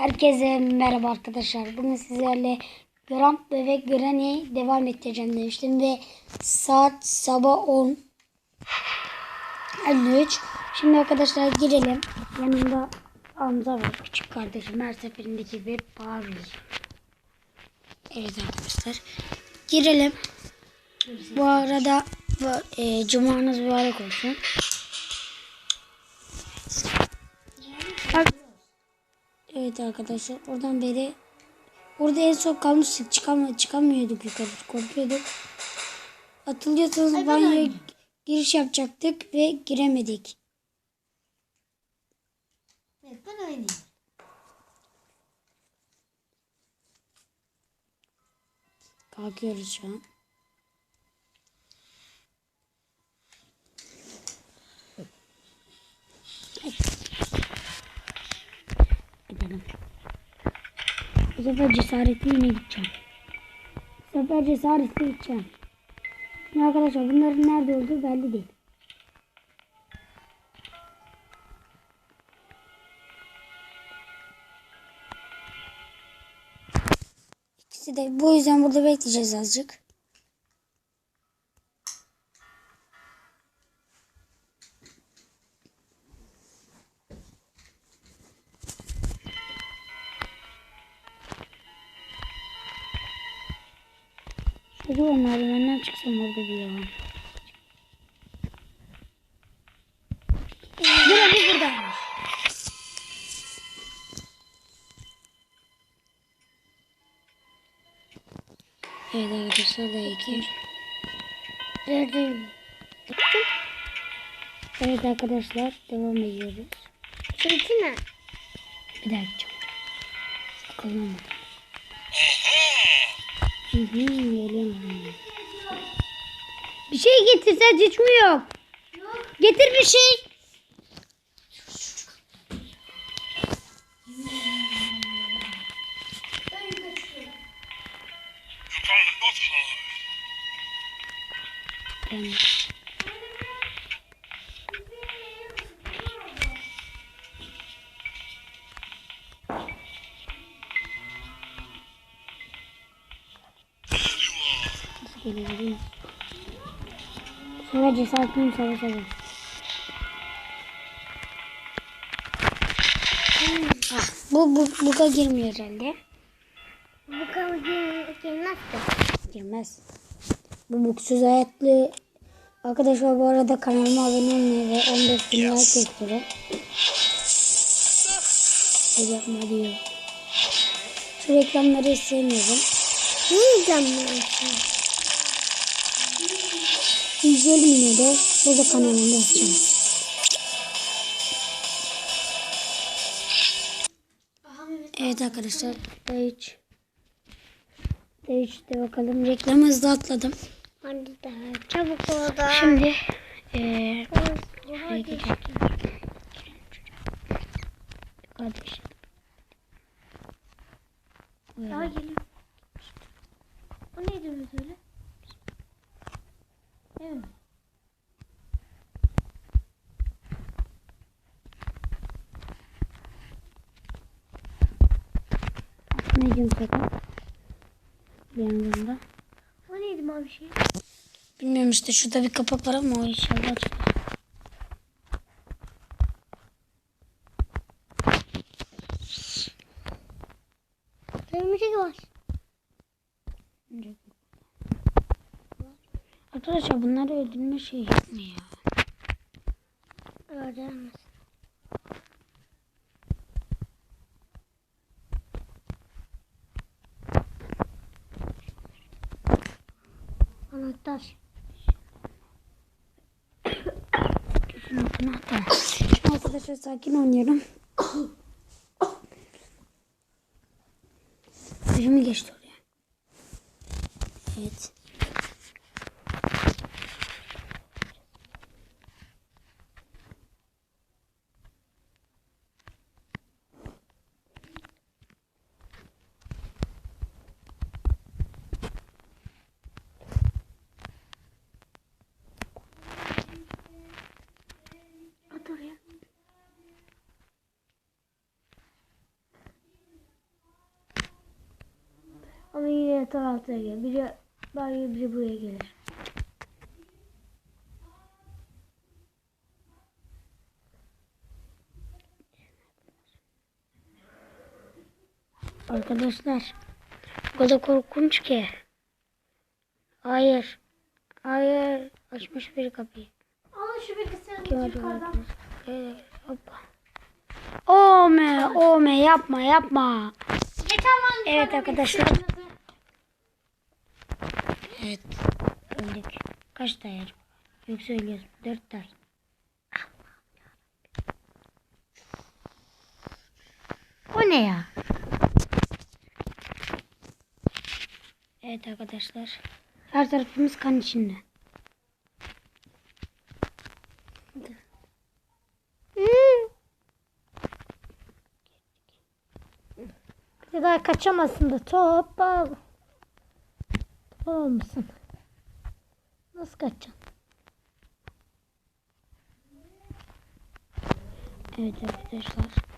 Herkese merhaba arkadaşlar. Bugün sizlerle Grant ve Granny'e devam edeceğim demiştim ve saat sabah 10 53. Şimdi arkadaşlar girelim. Yanımda Hamza var. Küçük kardeşim her seferindeki gibi bağırıyor. Evet arkadaşlar. Girelim. Bu arada e, cumanız mübarek olsun. Evet arkadaşlar oradan beri orada en son kalmıştık çıkam çıkamıyorduk yukarı korkuyorduk. Hatırlıyorsanız banyoya giriş yapacaktık ve giremedik. Evet ben oynayayım. Kalkıyoruz şu an. Bu sefer cesaretli yine gideceğim. Bu sefer cesaretli gideceğim. Şimdi arkadaşlar bunların nerede olduğu belli değil. İkisi de bu yüzden burada bekleyeceğiz azıcık. O merdivenden çıksam orada bir yalan. Burada bir buradaymış. Evet arkadaşlar da iki. Neredeyim? Evet arkadaşlar devam ediyoruz. Çünkü ne? Bir daha gideceğim. Bakalım. Hı hı, geliyorum. Şey getirsen hiç mi yok? Getir bir şey. Ben... Sana cesaret miyim sana sana. Ha, bu, bu buga girmiyor herhalde. Buga girmez de. Girmez. Bu buksuz hayatlı Arkadaşlar bu arada kanalıma abone olmayı ve 15 bin like bekliyorum. Şey yapma diyor. Şu reklamları istemiyorum. Ne reklamları istemiyorum? 150 yine burada kanalında yapacağım. Evet arkadaşlar D3 D3'te bakalım reklam hızlı atladım. Hadi daha çabuk ol da. Şimdi eee Kardeşim. Daha gelin. O neydi öyle? Gün kadar? Bir yandan da. O neydi mavi şey? Bilmiyorum işte şurada bir kapak var ama o inşallah açılır. Kırmızı var. Arkadaşlar bunları öldürme şey mu ya? Öldüremez. Şimdi arkadaşlar sakin oynuyorum. Gözümü geçti oraya. Evet. Yine tarafta gelir. Biri, biri, biri buraya gelir. Arkadaşlar. O kadar korkunç ki. Hayır. Hayır. Açmış bir kapıyı. Alın şu bilgisayarı Kim yukarıdan. Evet, hoppa. Ome, ome yapma yapma. Evet arkadaşlar. Evet. Öldük. Kaç tay acaba? Yok söylüyorsun. Dört tay. O ne ya? Evet arkadaşlar. Her tarafımız kan içinde. Bir daha kaçamazsın da topal. Topal olmuşsun. Nasıl kaçacaksın? Evet arkadaşlar.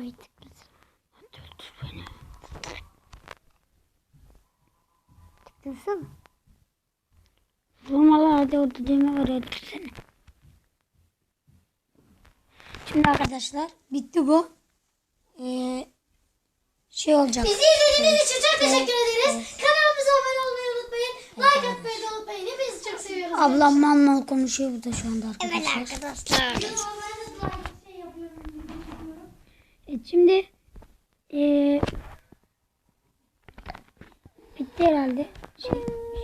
Ay tıklasın. Öldür beni. Tıklasana. Durma lan hadi orada düğme var öldürsene. Şimdi arkadaşlar bitti bu. Ee, şey olacak. Bizi izlediğiniz için çok teşekkür ederiz. Kanalımıza abone olmayı unutmayın. Like atmayı da unutmayın. Hepinizi çok seviyoruz. Ablam mal mal konuşuyor burada şu anda arkadaşlar. arkadaşlar. Evet, şimdi ee, bitti herhalde. Şey,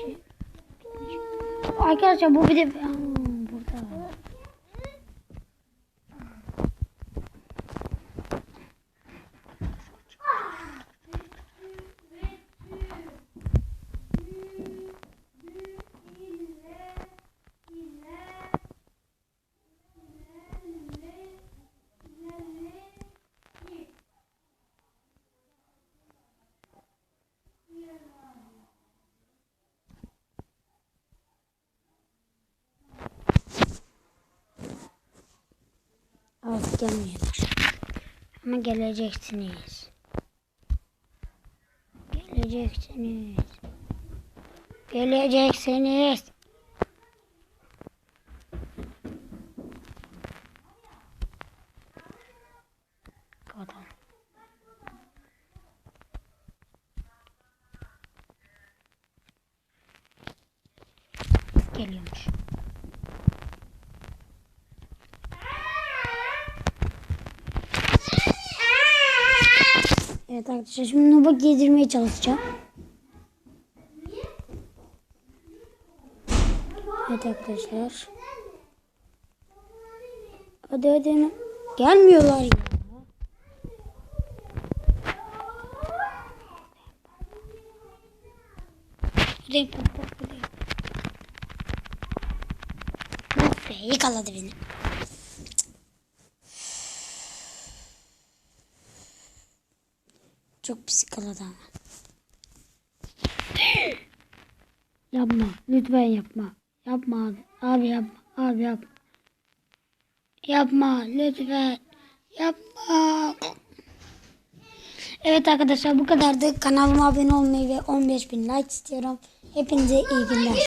şey. Arkadaşlar bu bir de Aa, burada. Artık gelmiyorlar. Ama geleceksiniz. Geleceksiniz. Geleceksiniz. Kapatalım. Geliyormuş. Evet arkadaşlar şimdi Nub'a giydirmeye çalışacağım. Evet arkadaşlar. Hadi hadi. Gelmiyorlar ya. Be yakaladı beni. Çok pis ama. yapma. Lütfen yapma. Yapma abi. Abi yapma. Abi yapma. Yapma. Lütfen. Yapma. Evet arkadaşlar bu kadardı. Kanalıma abone olmayı ve 15.000 like istiyorum. Hepinize iyi günler.